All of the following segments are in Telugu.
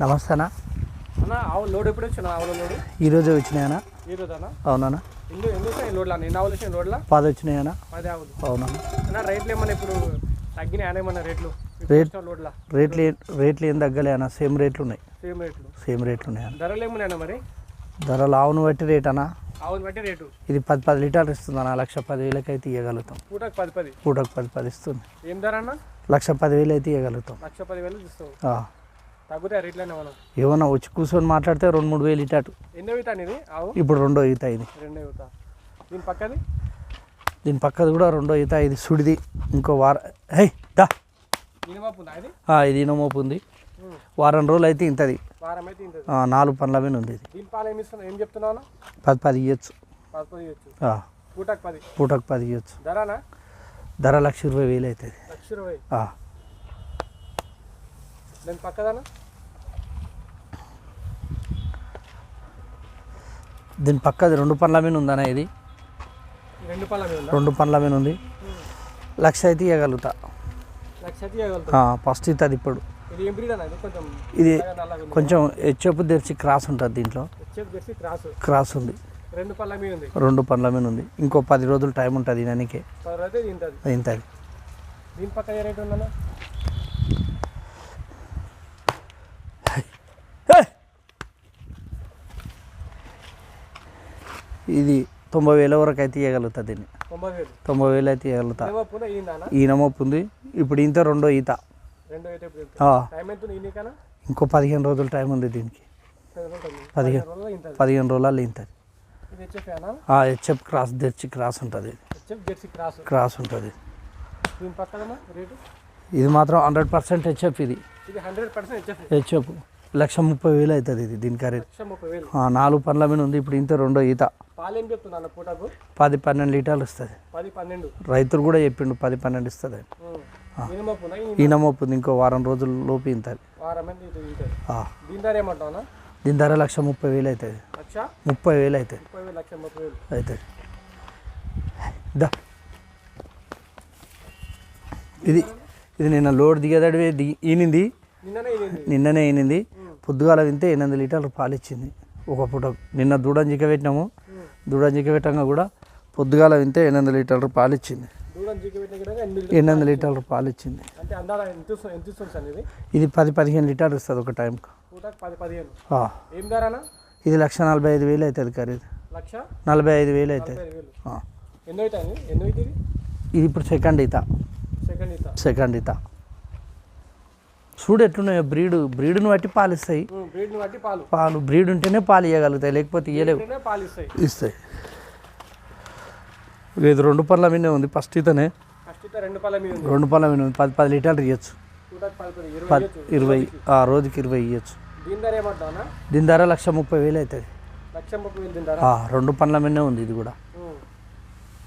నమస్తేనా? అన్న లోడ్ ఎప్పుడు వచ్చిన ఆవుల లోడ్? ఈరోజే వచ్చినాయనా ఈ రోజు అన్న అవునా ఎన్ని ఎన్ని వచ్చినాయి లోడ్లు ఎన్ని ఆవులు వచ్చినాయి లోడ్ల? పది వచ్చినాయనా పది ఆవులు. అవునా అన్న రేట్లు ఏమన్నా ఇప్పుడు తగ్గినాయి ఏమన్నా రేట్లు? రేట్- లోడ్ల. రేట్లు రేట్లు ఏం తగ్గలే అన్న. సేమ్ రేట్లు ఉన్నాయి. సేమ్ రేట్లు. సేమ్ రేట్లు ఉన్నాయి ధరలు ఏమున్నాయన్న మరి? ధరలు ఆవును బట్టి రేట్ అన్న. ఆవుని బట్టి రేటు? ఇది పది పది లీటర్లు ఇస్తుంది అన్న. లక్ష పదివేలకి అయితే ఇవ్వగలుగుతాం పూటకు పది పది? పూటకు పది పది ఇస్తుంది. ఏం ధర అన్న? లక్ష పదివేలు అయితే ఇవ్వగలుగుతాం లక్ష పదివేలు ఆ. తగ్గుతాయి రేట్లనే మనం ఏమన్నా వచ్చి కూర్చొని మాట్లాడితే రెండు మూడు వేలు ఇటాటు. ఎన్నో ఆవు? ఇప్పుడు రెండో ఈత ఇది. రెండో దీని పక్కది? దీని పక్కది కూడా రెండో ఈత ఇది సుడిది. ఇంకో వార హై దా. ఉందా ఇది? ఇనమోపు ఉంది. వారం రోజులు అయితే ఇంతది. వారం అయితే ఇంతది. ఆ, నాలుగు పనుల మీద ఉంది ఇది. దీని పాలు ఏమి ఇస్తున్నావు ఏం చెప్తున్నావు పది పది ఇవ్వచ్చు పది పది ఇవ్వచ్చు ఆ, పూటకు పది? పూటకు పది ఇవ్వచ్చు ధరనా? ధర లక్ష ఇరవై వేలు అవుతుంది. లక్ష ఇరవై. ఆ, దాని పక్కదనా? దీని పక్కది రెండు పనుల మీద ఉందన్న ఇది. రెండు పళ్ళ మీద ఉందా? రెండు పనుల మీద ఉంది. లక్ష అయితే ఇవ్వగలుగుతా ఫస్ట్ ఇప్పుడు. ఇది బ్రీడ్ అన్న ఇది? కొంచెం హెచ్చెప్పు తెరిచి క్రాస్ ఉంటుంది దీంట్లో. HF cross. ఉంది. రెండు పళ్ళ మీద ఉంది. రెండు పనుల మీద ఉంది. ఇంకో పది రోజులు టైం ఉంటుంది దానికి. ఇంతది దీని పక్క ఏ రేట్ ఉందన్న? ఇది తొంభై వేల వరకు అయితే ఇవ్వగలుగుతా దీన్ని. తొంభై వేలు. అయితే ఇవ్వగలుగుతా ఏమో పూల ఈందానా ఈ నమోపు ఉంది. ఇప్పుడు ఇంత రెండో ఈత. ఇంకో పదిహేను రోజులు టైం ఉంది దీనికి. పదిహేను పదిహేను రోజులు ఇంతది హెచ్ఎఫ్ క్రాస్ తెరిచి క్రాస్ ఉంటుంది జెర్సీ క్రాస్. ఉంటుంది. ఇది మాత్రం హండ్రెడ్ పర్సెంట్ హెచ్ఎఫ్ ఇది. హెచ్ఎఫ్. లక్ష ముప్పై వేలు అవుతుంది ఇది దీని ఖరీదు. నాలుగు పనుల మీద ఉంది ఇప్పుడు ఇంత రెండో ఈత. పది పన్నెండు లీటర్లు పన్నెండు. రైతులు కూడా చెప్పిండు పది పన్నెండు ఇస్తుంది మినిమం ఉందా ఈ నమోపు ఉంది ఇంకో వారం రోజుల లోపు ఆ, దీని ధర లక్ష ముప్పై వేలు అవుతుంది. ముప్పై వేలు అవుతుంది. అవుతుంది. దా. ఇది ఇది నిన్న లోడ్ దిగదడివే దిగి ఈనింది. నిన్ననే ఈనింది. పొద్దుగాల వింటే ఎనిమిది లీటర్లు పాలు ఇచ్చింది. ఒక పూట నిన్న దూడం జిక్క పెట్టినాము. దూడం జిక్క పెట్టంగా కూడా పొద్దుగాల వింటే ఎనిమిది లీటర్లు పాలు ఇచ్చింది. ఎనిమిది లీటర్లు పాలు ఇచ్చింది. ఇది? పది పదిహేను లీటర్లు ఇస్తుంది ఒక టైంకి. ఇది లక్ష నలభై ఐదు వేలు అవుతుంది ఖరీదు. నలభై ఐదు వేలు అవుతుంది. ఇది? ఇప్పుడు సెకండ్ ఈత. ఇస్తా సెకండ్ ఈత. చూడు ఎట్లున్నాయో బ్రీడ్ బ్రీడ్ని బట్టి పాలు ఇస్తాయి బ్రీడ్ని బట్టి పాలు. బ్రీడ్ ఉంటేనే పాలు ఇవ్వగలుగుతాయి లేకపోతే ఇవ్వలేవు ఇస్తాయి. ఇది రెండు పళ్ళ మీదే ఉంది ఫస్ట్ ఇస్తే రెండు పళ్ళ మీద ఉంది. పది పది లీటర్లు ఇవ్వచ్చు పది ఇరవై ఆ రోజుకి ఇరవై ఇవ్వచ్చు దీని ధర లక్ష ముప్పై వేలు అవుతుంది రెండు పళ్ళ మీదే ఉంది ఇది కూడా.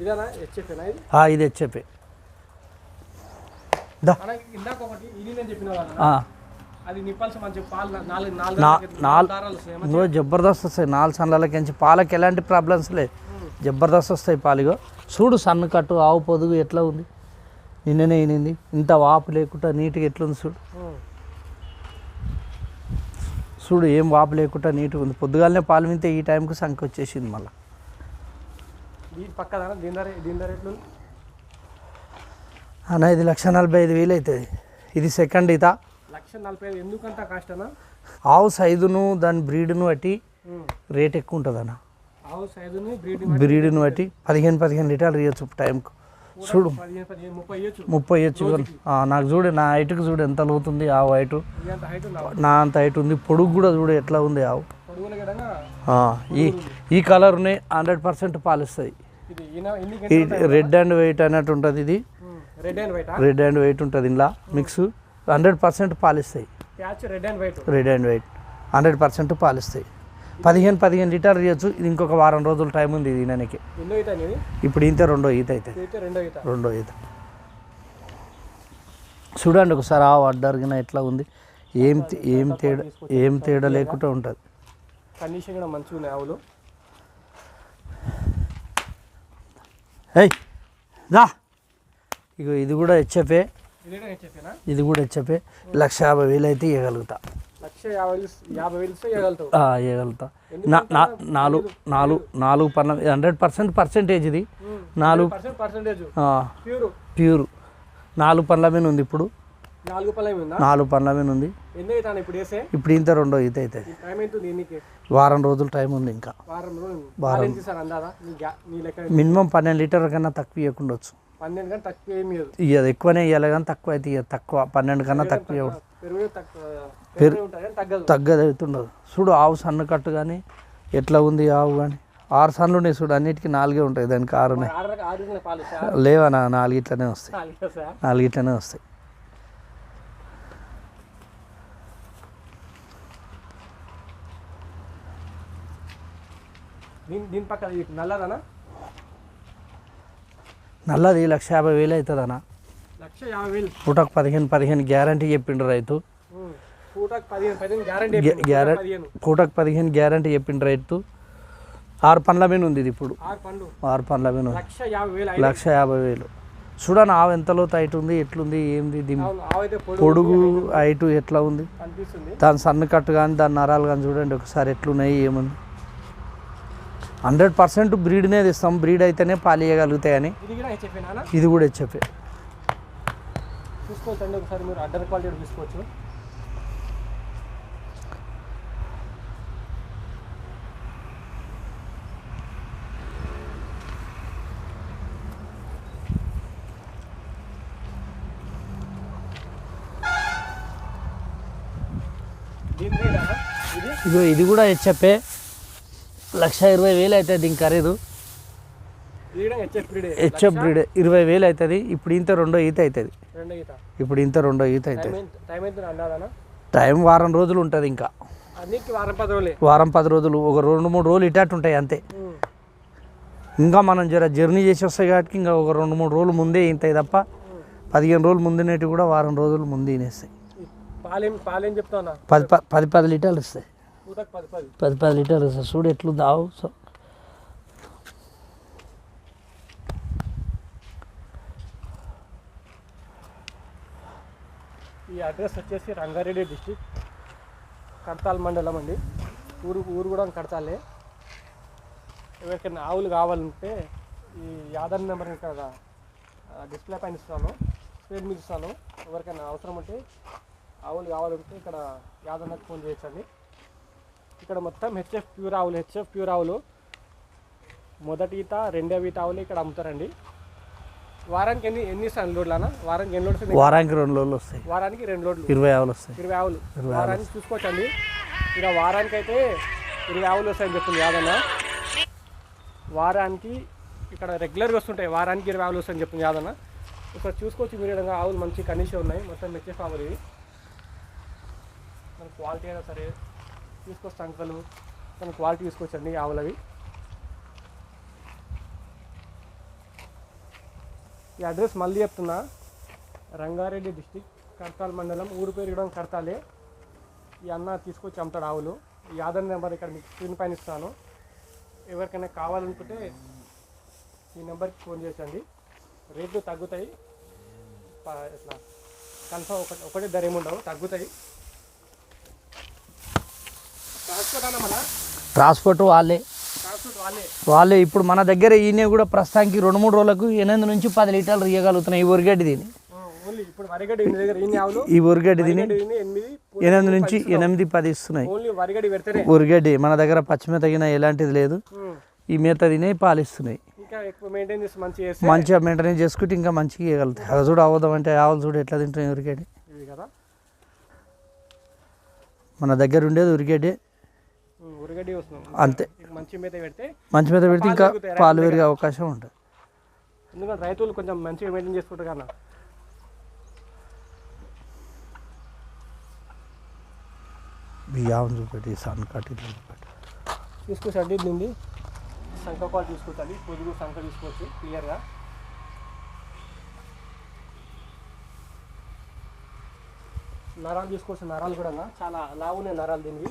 ఇది? ఆ, ఇంకో జబర్దస్త్ వస్తాయి. నాలుగు సన్నలకించి పాలకి ఎలాంటి ప్రాబ్లమ్స్ లేదు జబర్దస్త్ వస్తాయి పాలుగో. చూడు సన్న కట్టు ఆవు పొదుగు ఎట్లా ఉంది? నిన్ననే ఈనింది. ఇంత వాపు లేకుండా నీట్గా ఎట్లుంది చూడు. చూడు ఏం వాపు లేకుండా నీట్గా ఉంది. పొద్దుగాలనే పాలు మింతే ఈ టైంకి సంఖ వచ్చేసింది మళ్ళీ. దీని పక్కన దీని ధర దీని ధర ఎట్లుంది? అన్న ఇది లక్ష నలభై ఐదు వేలు అవుతుంది ఇది సెకండ్ ఈత లక్ష నలభై ఐదు ఎందుకంత కాస్టనా ఆవు సైజును దాని బ్రీడ్ను బట్టి రేట్ ఎక్కువ ఉంటుంది అన్న ఆవు సైజుని బ్రీడ్ బ్రీడ్ను బట్టి పదిహేను పదిహేను లీటర్లు ఇవ్వచ్చు టైంకు. చూడు. ముప్పై ఇవ్వచ్చు నాకు చూడు నా హైట్కి చూడు ఎంత లోతుంది ఆవు హైటు. నా అంత హైట్ ఉంది? పొడుగు కూడా చూడు ఎట్లా ఉంది ఆవు. ఈ ఈ కలర్ని హండ్రెడ్ పర్సెంట్ ఈ రెడ్ అండ్ వైట్ అన్నట్టు ఉంటుంది ఇది. రెడ్ అండ్ వైట్ ఉంటుంది ఇంట్లో మిక్స్ హండ్రెడ్ పర్సెంట్ పాలిస్తాయి. Red and white red and white hundred percent పాలిస్తాయి. పదిహేను పదిహేను లీటర్లు ఇవ్వచ్చు ఇది ఇంకొక వారం రోజులు టైం ఉంది ఇది ఈత అనేది ఇప్పుడు ఇంత రెండో ఈత అయితే. రెండో ఈత. రెండో ఈత. చూడండి ఒకసారి ఆవు అడ్డరిగిన ఎట్లా ఉంది. ఏం ఏం తేడా ఏం తేడా లేకుండా ఉంటుంది. కండిషన్ కూడా మంచిగా ఉన్నాయి ఆవులు. ఏయ్ దా. ఇగో ఇది కూడా హెచ్ఎఫే ఇదే ఇది కూడా హెచ్ఎఫే లక్ష యాభై వేలు అయితే ఇవ్వగలుగుతా ఇవ్వగలుగుతా నాలుగు నాలుగు నాలుగు పన్న హండ్రెడ్ పర్సెంట్ పర్సెంటేజ్ ఇది. నాలుగు ప్యూర్. ప్యూర్. నాలుగు పండ్ల మీద ఉంది ఇప్పుడు. నాలుగు పండ్ల మీద ఉంది? ఇప్పుడు ఇంత రెండో ఈత అవుతుంది అవుతుంది ఎన్నికి? వారం రోజులు టైం ఉంది ఇంకా. వారం మినిమం పన్నెండు లీటర్ కన్నా తక్కువ ఇవ్వకుండా వచ్చు. పన్నెండు కానీ తక్కువ ఏమి ఇయ్యదు. ఎక్కువనే ఇవ్వాలి కానీ తక్కువ అయితే ఇయ్యదు. తక్కువ పన్నెండు కన్నా తక్కువ పెరుగు తగ్గదు తగ్గదు. అవుతుండదు చూడు ఆవు సన్న కట్టు కానీ ఎట్లా ఉంది ఆవు కానీ? ఆరు సన్నులు ఉన్నాయి చూడు అన్నిటికీ నాలుగే ఉంటాయి దానికి ఆరు ఉన్నాయి రకాల పాలు వస్తాయా? లేవా నా నాలుగు ఇట్లనే వస్తాయి. దీని దీని పక్కన నల్లదనా? నల్లది లక్ష యాభై వేలు అవుతుంది అన్న లక్ష యాభై వేలు. పూటకు పదిహేను పదిహేను గ్యారంటీ చెప్పిండు రైతు. పూటకు పదిహేను గ్యారంటీ చెప్పిండు రైతు. ఆరు పండ్ల మీద ఉంది ఇది ఇప్పుడు. ఆరు పండ్లు. మీద ఉంది. లక్ష యాభై వేలు చూడని ఆవు ఎంతలో టైట్ ఉంది ఎట్లుంది ఏంది దీని పొడుగు. హైటు ఎట్లా ఉంది? దాని సన్న కట్టు కానీ దాని నరాలు కానీ చూడండి ఒకసారి ఎట్లున్నాయి ఏముంది? హండ్రెడ్ పర్సెంట్ బ్రీడ్నే తెస్తాం. బ్రీడ్ అయితేనే కూడా చెప్పినా ఇది కూడా చెప్పే చూసుకోవచ్చండి ఒకసారి మీరు అడ్డర్ క్వాలిటీ తీసుకోవచ్చు దీని రేటా? ఇది? కూడా హెచ్ఎఫే లక్ష ఇరవై వేలు అవుతుంది దీని ఖరీదు. హెచ్ఎఫ్ బ్రీడ్ ఇరవై వేలు అవుతుంది. ఇప్పుడు ఇంత రెండో ఈత అవుతుంది. ఇప్పుడు ఇంత రెండో ఈత అవుతుంది. టైం వారం రోజులు ఉంటుంది ఇంకా. వారం పది రోజులే. వారం పది రోజులు ఒక రెండు మూడు రోజులు ఇటాట్ ఉంటాయి అంతే. ఇంకా మనం జర జర్నీ చేసి వస్తాయి కాబట్టి ఇంకా ఒక రెండు మూడు రోజులు ముందే ఇంతాయి తప్ప పదిహేను రోజులు ముందునేటి కూడా వారం రోజులు ముందు తినేస్తాయి పది పది పది లీటర్లు ఇస్తాయి. పది పది. లీటర్లు ఇస్తాయి చూడు ఎట్లుంది ఆవు సో ఈ అడ్రస్ వచ్చేసి రంగారెడ్డి డిస్టిక్ కడతాల్ మండలం అండి. ఊరు ఊరు కూడా కడతాలే ఎవరికైనా ఆవులు కావాలంటే ఈ యాదవ్ నెంబర్ ఇక్కడ డిస్ప్లే పైన ఇస్తాను. స్క్రీన్ మీద ఇస్తాను. ఎవరికైనా అవసరం ఉంటే ఆవులు కావాలంటే ఇక్కడ యాదన్నకు ఫోన్ చేయొచ్చండి. ఇక్కడ మొత్తం హెచ్ఎఫ్ ప్యూర్ ఆవులు హెచ్ఎఫ్ ప్యూర్ ఆవులు. మొదటి ఈత రెండవ ఈత ఆవులు ఇక్కడ అమ్ముతారండి. వారానికి ఎన్ని ఎన్ని ఇస్తాను లోడ్లనా వారానికి ఎన్ని లోడ్స్ వారానికి రెండు రోజులు వస్తాయి. వారానికి రెండు లోడ్లు. ఇరవై ఆవులు వస్తాయి. ఇరవై ఆవులు. వారానికి చూసుకోవచ్చండి. ఇక వారానికి అయితే ఇరవై ఆవులు వస్తాయని చెప్తుంది యాదన్న. వారానికి ఇక్కడ రెగ్యులర్గా వస్తుంటాయి. వారానికి ఇరవై ఆవులు వస్తాయని చెప్తుంది యాదన్న. ఇక్కడ చూసుకోవచ్చు మీరు విధంగా ఆవులు మంచి కండిషన్ ఉన్నాయి. మొత్తం మెచ్చేఫ్ ఆవులు ఇవి. మన క్వాలిటీ అయినా సరే తీసుకొస్తే అంకలు మన క్వాలిటీ తీసుకొచ్చండి ఆవులవి. ఈ అడ్రస్ మళ్ళీ చెప్తున్నా. రంగారెడ్డి డిస్టిక్ కర్తాల్ మండలం ఊరు పేరు ఇవ్వడం కర్తాలే. ఈ అన్న తీసుకొచ్చి అమ్ముతాడు ఆవులు. ఈ ఆధార్ నెంబర్ ఇక్కడ మీకు స్క్రీన్ పైన ఇస్తాను. ఎవరికైనా కావాలనుకుంటే ఈ నెంబర్కి ఫోన్ చేసండి రేట్లు తగ్గుతాయి. ఇట్లా కన్ఫర్మ్ ఒకటి ఒకటే ధర ఏముండవు తగ్గుతాయి. ట్రాన్స్పోర్ట్ వాళ్ళే. వాళ్ళే. ఇప్పుడు మన దగ్గర ఈయన కూడా ప్రస్తుతానికి రెండు మూడు రోజులకు ఎనిమిది నుంచి పది లీటర్లు ఇవ్వగలుగుతున్నాయి ఈ ఉరిగడ్డి దీని ఈ ఉరిగడ్డి దీని ఎనిమిది నుంచి ఎనిమిది పది ఇస్తున్నాయి. ఉరిగడ్డి మన దగ్గర పచ్చిమేత తగిన ఎలాంటిది లేదు. ఈ మేత తినే పాలిస్తున్నాయి. మంచిగా మెయింటైన్ చేసుకుంటే ఇంకా మంచిగా ఇవ్వగలుగుతాయి అది చూడు అవదాం అంటే ఆవులు చూడు ఎట్లా తింటున్నాయి ఉరిగడ్డి మన దగ్గర ఉండేది ఉరిగడ్డి ఉమ్, ఉరగడ్డి వస్తున్నాం. అంతే. మంచి మీద పెడితే మంచి మీద పెడితే ఇంకా పాలు పెరిగే అవకాశం ఉంటుంది. ఎందుకంటే రైతులు కొంచెం మంచిగా మెయింటైన్ చేసుకుంటారు కన్నా ఆవును చూపెట్టి సన్ కట్టి ఇట్లా చూపెట్టి. తీసుకొచ్చండి నుండి సంఖ కాల్ తీసుకొచ్చండి పొదుగు సంఖ తీసుకోవచ్చు క్లియర్గా నరాలు తీసుకోవచ్చు నరాలు కూడా చాలా లావున్నాయి నరాలు దీనివి.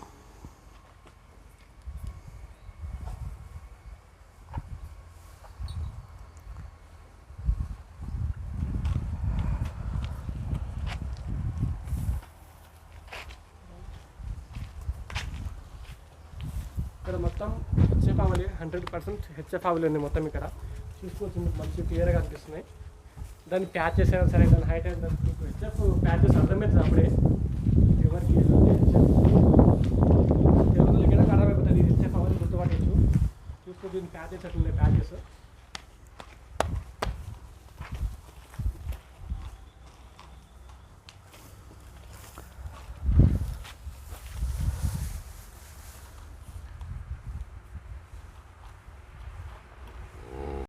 ఇక్కడ మొత్తం హెచ్ఎఫ్ ఆవలి హండ్రెడ్ పర్సెంట్ హెచ్ఎఫ్ ఆవులు ఉంది మొత్తం ఇక్కడ. చూసుకోవచ్చు మీకు మంచి క్లియర్గా అనిపిస్తున్నాయి. దాన్ని ప్యాచెస్ అయినా సరే దాని హైట్ అయినా మీకు హెచ్ఎఫ్ ప్యాచెస్ అర్థమవుతుంది అప్పుడే. ఎవరికి ఎవరికైనా ఖరాబ్ అయిపోతుంది హెచ్ఎఫ్ ఆవలి గుర్తుపట్టచ్చు. చూసుకోవచ్చు దీన్ని ప్యాచెస్ అట్లున్నాయి ప్యాచెస్